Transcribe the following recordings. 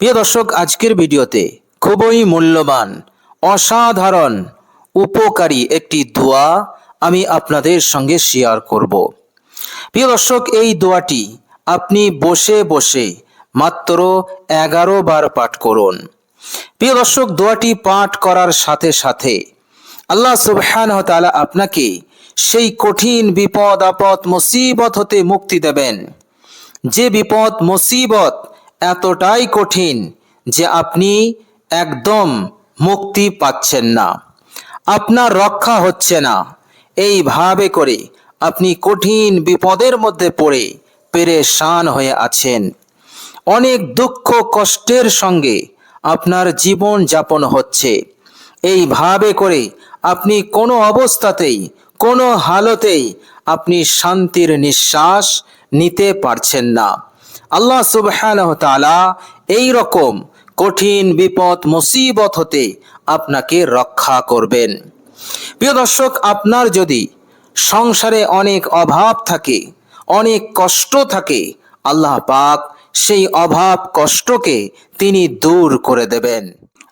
প্রিয় দর্শক, আজকের ভিডিওতে খুবই মূল্যবান, অসাধারণ, উপকারী একটি দোয়া আমি আপনাদের সঙ্গে শেয়ার করব। প্রিয় দর্শক, এই দোয়াটি আপনি বসে বসে মাত্র এগারো বার পাঠ করুন। প্রিয় দর্শক, দোয়াটি পাঠ করার সাথে সাথে আল্লাহ সুবহানাহু ওয়া তাআলা আপনাকে সেই কঠিন বিপদ, আপদ, মুসিবত হতে মুক্তি দেবেন। যে বিপদ, মুসিবত এতটাই কঠিন যে আপনি একদম মুক্তি পাচ্ছেন না। আপনার রক্ষা হচ্ছে না। এইভাবে করে আপনি কঠিন বিপদের মধ্যে পড়ে পেরেশান হয়ে আছেন। অনেক দুঃখ কষ্টের সঙ্গে আপনার জীবন যাপন হচ্ছে। এইভাবে করে আপনি কোনো অবস্থাতেই, কোনো হালতেই আপনি শান্তির নিঃশ্বাস নিতে পারছেন না। আল্লাহ সুবহানাহু তাআলা এই রকম কঠিন বিপদ, মুসিবত হতে আপনাকে রক্ষা করবেন। প্রিয় দর্শক, আপনার যদি সংসারে অনেক অভাব থাকে, অনেক কষ্ট থাকে, আল্লাহ পাক সেই অভাব কষ্টকে তিনি দূর করে দেবেন।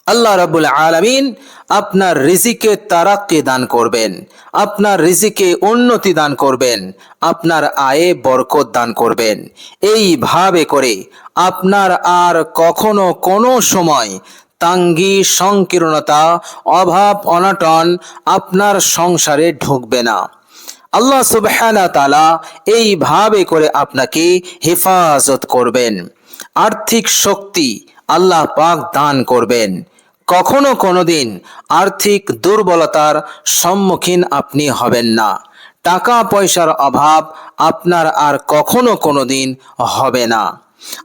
আল্লাহ রাবুল আলামিন আপনার রিজিকে তারাক্কি দান করবেন, আপনার রিজিকে উন্নতি দান করবেন, আপনার আয়ে বরকত দান করবেন। এইভাবে করে আপনার আর কখনো কোনো সময় তাঙ্গি, সংকীর্ণতা, অভাব, অনটন আপনার সংসারে ঢুকবে না। আল্লাহ সুবহানা তালা এইভাবে করে আপনাকে হেফাজত করবেন। আর্থিক শক্তি আল্লাহ পাক দান করবেন। কখনো কোনোদিন আর্থিক দুর্বলতার সম্মুখীন আপনি হবেন না। টাকা পয়সার অভাব আপনার আর কখনো কোনো দিন হবে না।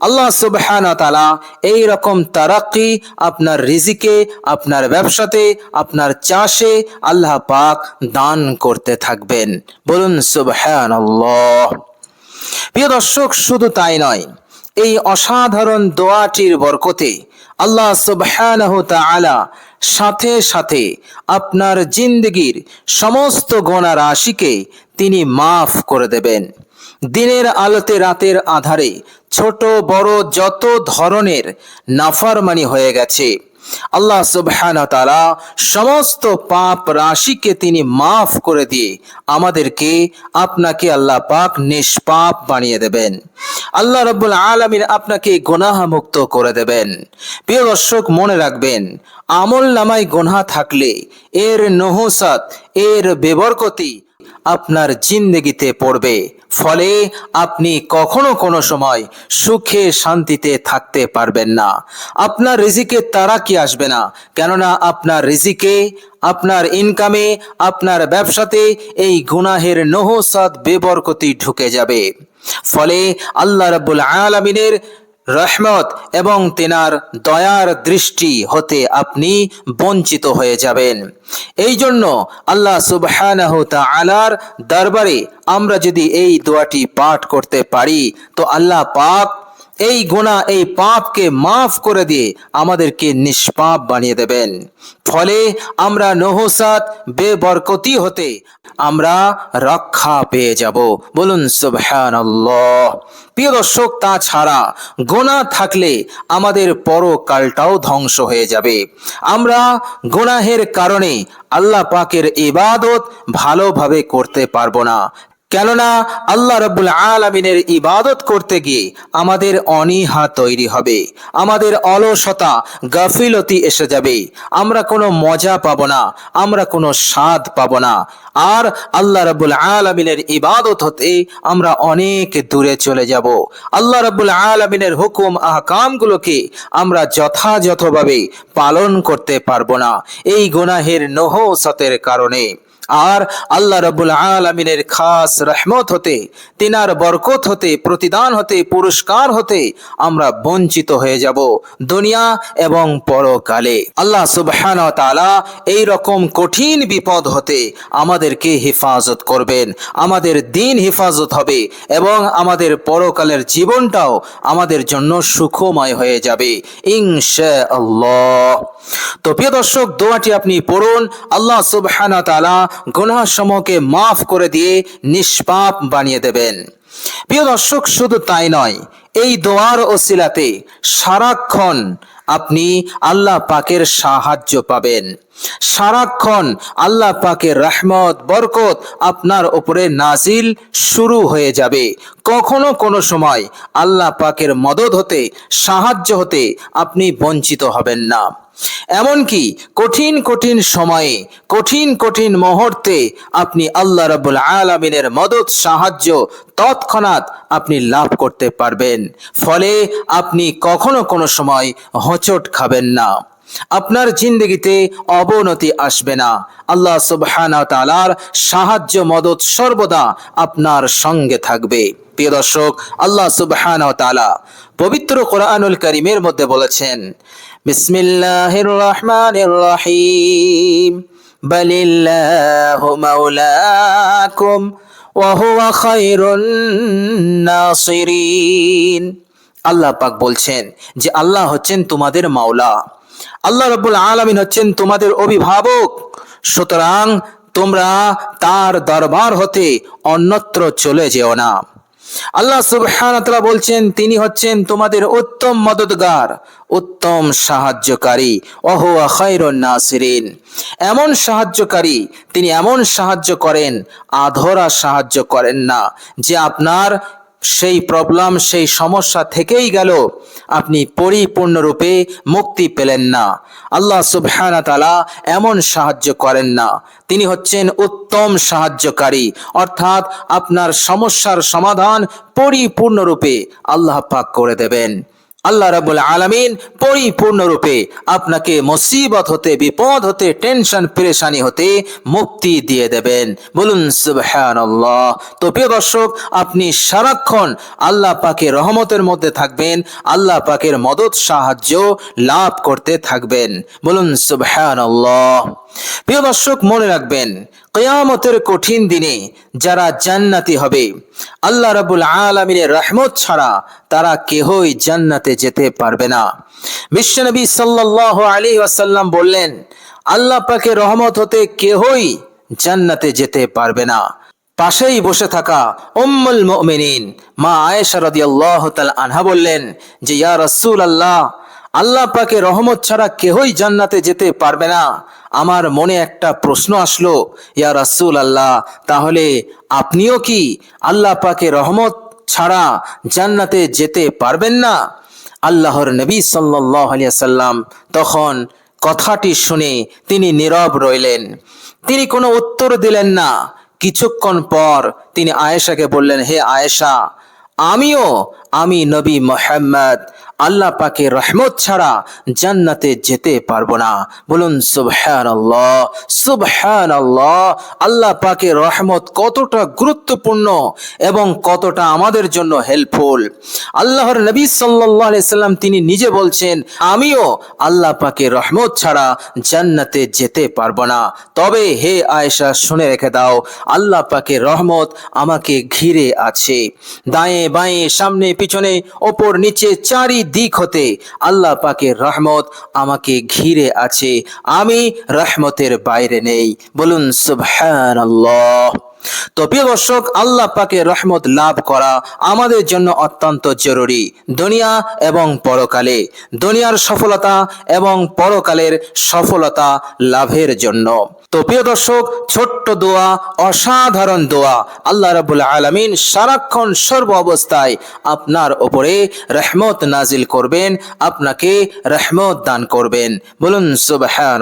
আল্লাহ সুবহানা তালা এই রকম তারাক্কি আপনার রিজিকে, আপনার ব্যবসাতে, আপনার চাষে আল্লাহ পাক দান করতে থাকবেন। বলুন সুবহান প্রিয় দর্শক, শুধু তাই নয়, এই অসাধারণ দোয়াটির বরকতে আল্লাহ সুবহানাহু তাআলা সাথে সাথে আপনার জিন্দগির সমস্ত গোনা রাশিকে তিনি মাফ করে দেবেন। দিনের আলোতে রাতের আধারে ছোট বড় যত ধরনের নাফারমানি হয়ে গেছে আল্লাহ সুবহানাহু তাআলা সমস্ত পাপ রাশিকে তিনি মাফ করে দিয়ে আমাদেরকে আপনাকে আল্লাহ পাক নিষ্পাপ বানিয়ে দেবেন। আল্লাহ রাব্বুল আলামিন আপনাকে গুনাহ মুক্ত করে দেবেন। প্রিয় দর্শক, মনে রাখবেন, আমল নামায় গুনাহ থাকলে এর নহসাত, এর বেবরকতি আপনার জিন্দগিতে পড়বে। ফলে আপনি কখনো কোনো সময় সুখে শান্তিতে থাকতে পারবেন না। আপনার রিজিকে তারা কি আসবে না? কেননা আপনার রিজিকে, আপনার ইনকামে আপনার ব্যবসাতে এই গুনাহের নহসাদ, বেবরকতি ঢুকে যাবে। ফলে আল্লাহ রাব্বুল আলামিনের রহমত এবং তেনার দয়ার দৃষ্টি হতে আপনি বঞ্চিত হয়ে যাবেন। এই জন্য আল্লাহ সুবহানাহু তাআলার দরবারে আমরা যদি এই দোয়াটি পাঠ করতে পারি, তো আল্লাহ পাক এই গোনা এই পাপকে মাফ করে দিয়ে আমাদেরকে নিষ্পাপ বানিয়ে দেবেন। ফলে আমরা নহসাত বেবরকতি হতে আমরা রক্ষা পেয়ে যাব। বলুন, সুবহানাল্লাহ। প্রিয় দর্শক, তা ছাড়া গোনা থাকলে আমাদের পরকালটাও ধ্বংস হয়ে যাবে। আমরা গোনাহের কারণে আল্লাহ পাকের ইবাদত ভালোভাবে করতে পারব না। কেননা আল্লাহ রব্বুল আলমিনের ইবাদত করতে গিয়ে আমাদের অনীহা তৈরি হবে, আমাদের অলসতা, গাফিলতি এসে যাবে। আমরা কোনো মজা পাবো না, আমরা কোনো স্বাদ পাবো না। আর আল্লাহ রব্বুল আলমিনের ইবাদত হতে আমরা অনেক দূরে চলে যাব। আল্লাহ রব্বুল আলমিনের হুকুম, আহকামগুলোকে আমরা যথাযথভাবে পালন করতে পারব না। এই গুনাহের নহসতের কারণে। আর আল্লাহ রবুল আলমিনের খাস রহমত হতে, তিনার বরকত হতে, প্রতিদান হতে, পুরস্কার হতে আমরা বঞ্চিত হয়ে যাব দুনিয়া এবং পরকালে। আল্লাহ সুবহান তালা এই রকম কঠিন বিপদ হতে আমাদেরকে হেফাজত করবেন, আমাদের দিন হেফাজত হবে এবং আমাদের পরকালের জীবনটাও আমাদের জন্য সুখময় হয়ে যাবে। ইনশা আল্লাহ তো প্রিয় দর্শক, দোয়াটি আপনি পড়ুন। আল্লাহ সুবহান তালা গুনাহ সমূহকে মাফ করে দিয়ে নিষ্পাপ বানিয়ে দেবেন। প্রিয় দর্শক, শুধু তাই নয়, এই দোয়ার ওসিলাতে সারাক্ষণ আপনি আল্লাহ পাকের সাহায্য পাবেন। সারাক্ষণ আল্লাহ পাকের রহমত, বরকত আপনার উপরে নাজিল শুরু হয়ে যাবে। কখনো কোনো সময় আল্লাহ পাকের মদত হতে, সাহায্য হতে আপনি বঞ্চিত হবেন না। এমনকি কঠিন কঠিন সময়ে, কঠিন কঠিন মুহূর্তে আপনি আল্লাহ রাব্বুল আলামিনের মদত, সাহায্য তৎক্ষণাৎ আপনি লাভ করতে পারবেন। ফলে আপনি কখনো কোনো সময় হোঁচট খাবেন না। আপনার জিন্দগিতে অবনতি আসবে না। আল্লাহ সুবহানাহু ওয়া তাআলার সাহায্য, মদত সর্বদা আপনার সঙ্গে থাকবে। প্রিয় দর্শক, আল্লাহ সুবহানাহু ওয়া তাআলা পবিত্র কোরআনুল কারীমের মধ্যে বলেছেন বিসমিল্লাহির রহমানির রহিম বালিল্লাহু মাওলাকুম হুয়া খায়রুন নাসিরিন। আল্লাহ পাক বলছেন যে আল্লাহ হচ্ছেন তোমাদের মাওলা। আল্লাহ রব্বুল আলামিন হচ্ছেন তোমাদের অভিভাবক। সুতরাং তোমরা তার দরবার হতে অন্যত্র চলে যেও না। আল্লাহ সুবহানাতলা বলছেন, তিনি হচ্ছেন তোমাদের উত্তম মদতগার উত্তম সাহায্যকারী অহ আখাইর নাসিরিন। এমন সাহায্যকারী, তিনি এমন সাহায্য করেন, আধরা সাহায্য করেন না, যে আপনার সেই প্রবলেম সেই সমস্যা থেকেই গেল। আপনি পরিপূর্ণরূপে মুক্তি পেলেন না। আল্লাহ সুবহানা তালা এমন সাহায্য করেন না। তিনি হচ্ছেন উত্তম সাহায্যকারী। অর্থাৎ আপনার সমস্যার সমাধান পরিপূর্ণরূপে আল্লাহ পাক করে দেবেন। আল্লাহ রাবুল আলামিন পরিপূর্ণরূপে আপনাকে মুসিবত হতে, বিপদ হতে, টেনশন, পেরেশানি হতে মুক্তি দিয়ে দেবেন। বলুন, সুবহানাল্লাহ। তো প্রিয় দর্শক, আপনি সারাক্ষণ আল্লাহ পাকের রহমতের মধ্যে থাকবেন, আল্লাহ পাকের মদত, সাহায্য লাভ করতে থাকবেন। বলুন, সুবহানাল্লাহ। প্রিয় দর্শক, মনে রাখবেন, কেয়ামতের কঠিন দিনে যারা জান্নাতি হবে, আল্লাহ রাবুল আলমিনের রহমত ছাড়া তারা কেহই জান্নাতে যেতে পারবে না। বিশ্বনবী সাল্লাহ আলী ওয়াসাল্লাম বললেন, আল্লাহ পাকে রহমত হতে কেহই জান্নাতে যেতে পারবে না। পাশেই বসে থাকা উম্মুল মুমিনিন মা আয়েশা রাদিয়াল্লাহু তাআলা আনহা বললেন যে, ইয়া রাসূল আল্লাহ পাকে রহমত ছাড়া কেহই জান্নাতে যেতে পারবে না। আমার মনে একটা প্রশ্ন আসলো, ইয়া রাসূল আল্লাহ, তাহলে আপনিও কি আল্লাহ পাকে রহমত ছাড়া জান্নাতে যেতে পারবেন না? আল্লাহর নবী আলাইহি সাল্লাম তখন কথাটি শুনে তিনি নীরব রইলেন। তিনি কোনো উত্তর দিলেন না। কিছুক্ষণ পর তিনি আয়েশাকে বললেন, হে আয়েশা, আমিও, আমি নবী মোহাম্মদ আল্লাহ পাকে রহমত ছাড়া জান্নাতে যেতে পারব না। বলুন সুবহান আল্লাহ সুবহান আল্লাহ আল্লাহ পাকে রহমত কতটা গুরুত্বপূর্ণ এবং কতটা আমাদের জন্য হেল্পফুল আল্লাহর নবী সাল্লাহ সাল্লাম তিনি নিজে বলছেন, আমিও আল্লাহ পাকে রহমত ছাড়া জান্নাতে যেতে পারব না। তবে হে আয়েশা, শুনে রেখে দাও, আল্লাহ পাকে রহমত আমাকে ঘিরে আছে। দায়ে বাঁয়ে, সামনে পিছনে, ওপর নিচে চারি দিক হতে আল্লাহ পাকের রহমত আমাকে ঘিরে আছে। আমি রহমতের বাইরে নেই। বলুন সুবহান তো প্রিয় দর্শক, আল্লাহ পাকে রহমত লাভ করা আমাদের জন্য অত্যন্ত জরুরি। দুনিয়া এবং পরকালে। দুনিয়ার সফলতা এবং পরকালের সফলতা লাভের জন্য। তো প্রিয় দর্শক, ছোট্ট দোয়া, অসাধারণ দোয়া আল্লাহ রাবুল আলমিন সারাক্ষণ সর্ব অবস্থায় আপনার ওপরে রহমত নাজিল করবেন, আপনাকে রহমত দান করবেন। বলুন সুবহান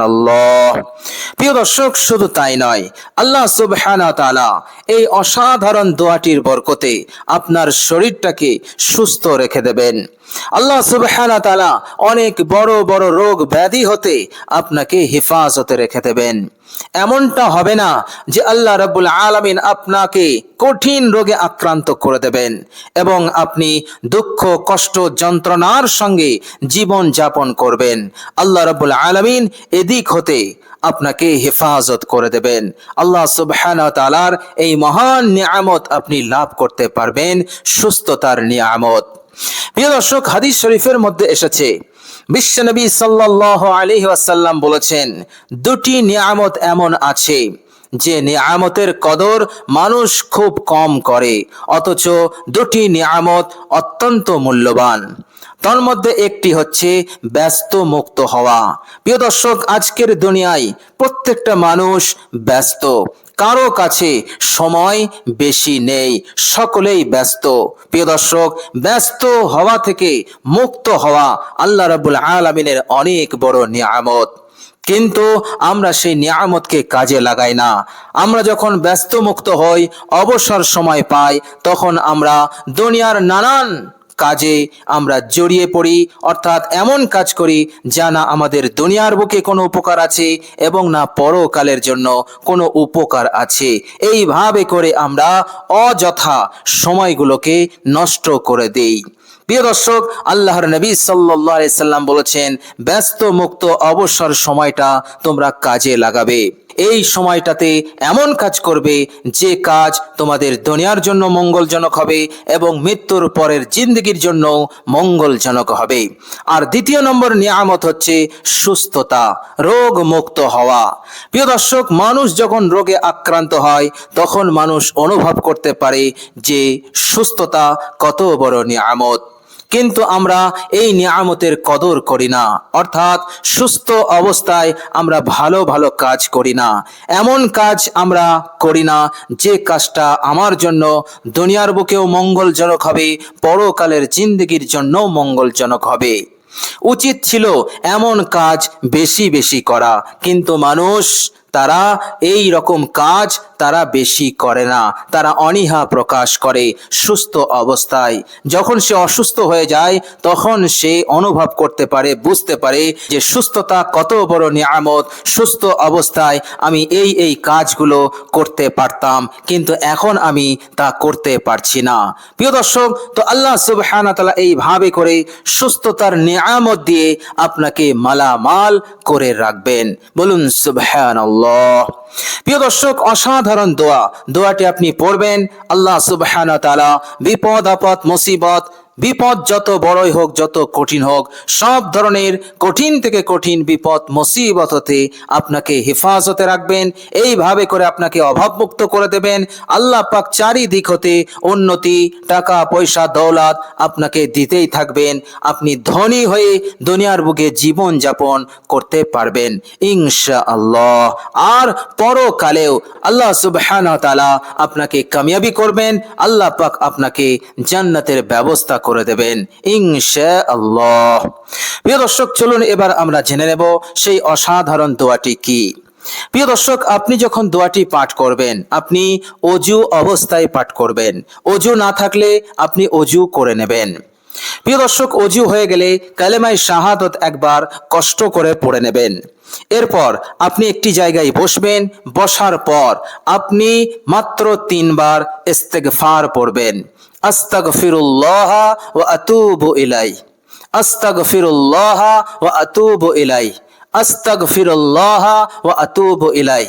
প্রিয় দর্শক, শুধু তাই নয়, আল্লাহ সুবহান তালা এই অসাধারণ দোয়াটির বরকতে আপনার শরীরটাকে সুস্থ রেখে দেবেন। আল্লাহ সুবহান তালা অনেক বড় বড় রোগ ব্যাধি হতে আপনাকে হেফাজতে রেখে দেবেন। এমনটা হবে না যে আল্লাহ রাব্বুল আলামিন আপনাকে কঠিন রোগে আক্রান্ত করে দেবেন এবং আপনি দুঃখ, কষ্ট, যন্ত্রণার সঙ্গে জীবন যাপন করবেন। আল্লাহ রাব্বুল আলামিন এদিক হতে আপনাকে হেফাজত করে দেবেন। আল্লাহ সুবহান তালার এই মহান নিয়ামত আপনি লাভ করতে পারবেন, সুস্থতার নিয়ামত। প্রিয় দর্শক, হাদিস শরীফের মধ্যে এসেছে বিশ্বনবী সাল্লাহ আলহি আসাল্লাম বলেছেন, দুটি নিয়ামত এমন আছে, যে নিয়ামতের কদর মানুষ খুব কম করে, অথচ দুটি নিয়ামত অত্যন্ত মূল্যবান। তার মধ্যে একটি হচ্ছে ব্যস্ত মুক্ত হওয়া। প্রিয় দর্শক, আজকের দুনিয়ায় প্রত্যেকটা মানুষ ব্যস্ত। কারও কাছে সময় বেশি নেই, সকলেই ব্যস্ত। প্রিয় দর্শক, ব্যস্ত হওয়া থেকে মুক্ত হওয়া আল্লাহ রাবুল আলমিনের অনেক বড় নিয়ামত। কিন্তু আমরা সেই নিয়ামতকে কাজে লাগাই না। আমরা যখন ব্যস্ত মুক্ত হই, অবসর সময় পাই, তখন আমরা দুনিয়ার নানান কাজে আমরা জড়িয়ে পড়ি, অর্থাৎ এমন কাজ করি যা না আমাদের দুনিয়ার বুকে কোনো উপকার আছে এবং না পরকালের জন্য কোনো উপকার আছে। এইভাবে করে আমরা অযথা সময়গুলোকে নষ্ট করে দেই। প্রিয় দর্শক, আল্লাহর নবী সাল্লাহ সাল্লাম বলেছেন, ব্যস্ত মুক্ত অবসর সময়টা তোমরা কাজে লাগাবে। এই সময়টাতে এমন কাজ করবে, যে কাজ তোমাদের দুনিয়ার জন্য মঙ্গলজনক হবে এবং মৃত্যুর পরের জিন্দগির জন্য মঙ্গলজনক হবে। আর দ্বিতীয় নম্বর নিয়ামত হচ্ছে সুস্থতা, রোগ মুক্ত হওয়া। প্রিয় দর্শক, মানুষ যখন রোগে আক্রান্ত হয়, তখন মানুষ অনুভব করতে পারে যে সুস্থতা কত বড় নিয়ামত। কিন্তু আমরা এই নিয়ামতের কদর করি না। অর্থাৎ সুস্থ অবস্থায় আমরা ভালো ভালো কাজ করি না। এমন কাজ আমরা করি না যে কাজটা আমার জন্য দুনিয়ার বুকেও মঙ্গলজনক হবে, পরকালের জিন্দগির জন্য মঙ্গলজনক হবে। উচিত ছিল এমন কাজ বেশি বেশি করা। কিন্তু মানুষ তারা এই রকম কাজ তারা বেশি করে না। তারা অনীহা প্রকাশ করে সুস্থ অবস্থায়। যখন সে অসুস্থ হয়ে যায়, তখন সে অনুভব করতে পারে, বুঝতে পারে যে সুস্থতা কত বড় নিয়ামত, সুস্থ অবস্থায় আমি এই এই কাজগুলো করতে পারতাম, কিন্তু এখন আমি তা করতে পারছি না। প্রিয় দর্শক, তো আল্লাহ সুবহানাহু তাআলা এইভাবে করে সুস্থতার নিয়ামত দিয়ে আপনাকে মালামাল করে রাখবেন। বলুন সুবহানাল্লাহ প্রিয় দর্শক অসাধারণ দোয়া। দোয়াটি আপনি পড়বেন আল্লাহ সুবহান বিপদ আপদ মুসিবত বিপদ যত বড়ই হোক, যত কঠিন হোক, সব ধরনের কঠিন থেকে কঠিন বিপদ, মুসিবত হতে আপনাকে হেফাজতে রাখবেন। এইভাবে করে আপনাকে অভাবমুক্ত করে দেবেন। আল্লাহ পাক চারিদিক হতে উন্নতি, টাকা, পয়সা, দৌলাত আপনাকে দিতেই থাকবেন। আপনি ধনী হয়ে দুনিয়ার বুকে জীবন যাপন করতে পারবেন ইনশা আল্লাহ আর পরকালেও আল্লাহ সুবহান তালা আপনাকে কামিয়াবি করবেন। আল্লাহ পাক আপনাকে জান্নাতের ব্যবস্থা করে দেবেন। ইনশা আল্লাহ প্রিয় দর্শক, চলুন এবার আমরা জেনে নেব সেই অসাধারণ দোয়াটি কি। প্রিয় দর্শক, আপনি যখন দোয়াটি পাঠ করবেন, আপনি অজু অবস্থায় পাঠ করবেন। অজু না থাকলে আপনি অজু করে নেবেন। প্রিয় দর্শক, অজু হয়ে গেলে কালেমাই শাহাদত একবার কষ্ট করে পড়ে নেবেন। এরপর আপনি একটি জায়গায় বসবেন, বসার পর আপনি মাত্র তিনবার ইস্তেগফার পড়বেন। ইলাই ইলাই ইলাই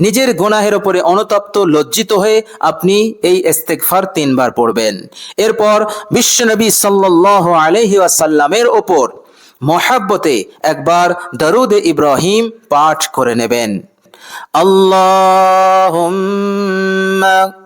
নিজের গুনাহের ওপরে অনুতপ্ত, লজ্জিত হয়ে আপনি এই ইস্তেগফার তিনবার পড়বেন। এরপর বিশ্বনবী সাল্লাল্লাহু আলাইহি ওয়াসাল্লামের ওপর মহাব্বতে একবার দরুদ ইব্রাহিম পাঠ করে নেবেন। আল্লাহুম্মা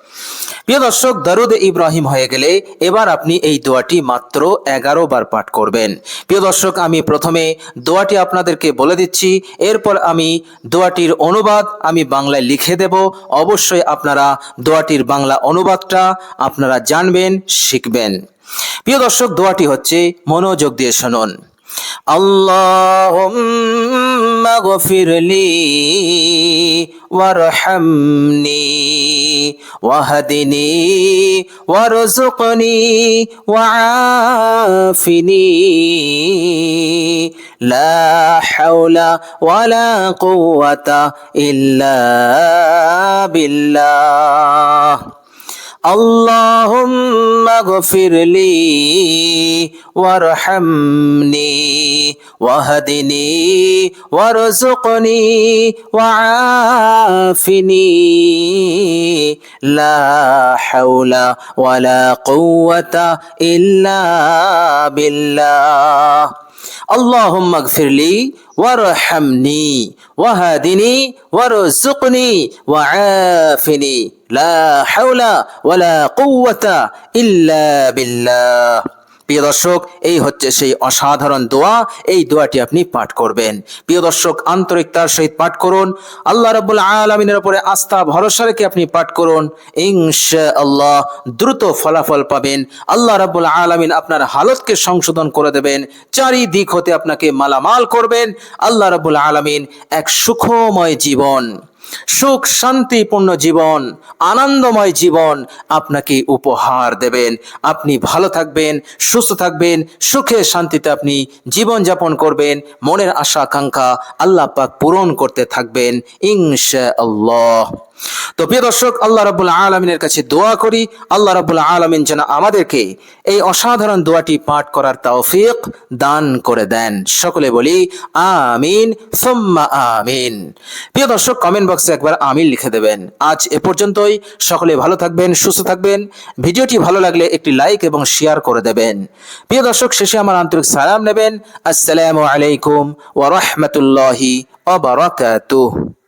প্রিয় দর্শক দারুদ ইব্রাহিম হয়ে গেলে এবার আপনি এই দোয়াটি মাত্র এগারো বার পাঠ করবেন। প্রিয় দর্শক, আমি প্রথমে দোয়াটি আপনাদেরকে বলে দিচ্ছি। এরপর আমি দোয়াটির অনুবাদ আমি বাংলায় লিখে দেব। অবশ্যই আপনারা দোয়াটির বাংলা অনুবাদটা আপনারা জানবেন, শিখবেন। প্রিয় দর্শক, দোয়াটি হচ্ছে মনোযোগ দিয়ে শুনুন। اللهم اغفر لي وارحمني واهدني وارزقني وعافني. لا حول ولا قوة إلا بالله. اللهم اغفر لي وارحمني واهدني وارزقني وعافني لا حول ولا قوة إلا بالله اللهم اغفر لي وارحمني وهدني وارزقني وعافني. لا حول ولا قوة إلا بالله. প্রিয় দর্শক, এই হচ্ছে সেই অসাধারণ দোয়া। এই দোয়াটি আপনি পাঠ করবেন। প্রিয় দর্শক আন্তরিকতার সহিত পাঠ করুন। আল্লাহ রাব্বুল আলমিনের উপরে আস্থা, ভরসা রেখে আপনি পাঠ করুন। ইনশা আল্লাহ দ্রুত ফলাফল পাবেন। আল্লাহ রাব্বুল আলমিন আপনার হালতকে সংশোধন করে দেবেন। চারিদিক হতে আপনাকে মালামাল করবেন। আল্লাহ রাব্বুল আলমিন এক সুখময় জীবন। সুখ, শান্তিপূর্ণ জীবন, আনন্দময় জীবন আপনাকে উপহার দেবেন। আপনি ভালো থাকবেন, সুস্থ থাকবেন, সুখে শান্তিতে আপনি জীবন যাপন করবেন। মনের আশা, আকাঙ্ক্ষা আল্লাহ পাক পূরণ করতে থাকবেন ইনশা আল্লাহ তো প্রিয় দর্শক, আল্লাহ রাবুল আলমিনের কাছে দোয়া করি। আল্লাহ রাবুল আলমিন যেন আমাদেরকে এই অসাধারণ দোয়াটি পাঠ করার তৌফিক দান করে দেন। সকলে বলি, আমিন, সোম্মা আমিন। প্রিয় দর্শক কমেন্ট বক্সে একবার আমিন লিখে দেবেন। আজ এ পর্যন্তই। সকলে ভালো থাকবেন, সুস্থ থাকবেন। ভিডিওটি ভালো লাগলে একটি লাইক এবং শেয়ার করে দেবেন। প্রিয় দর্শক, শেষে আমার আন্তরিক সালাম নেবেন। আসসালামু আলাইকুম ওয়া রাহমাতুল্লাহি ওয়া বারাকাতুহু।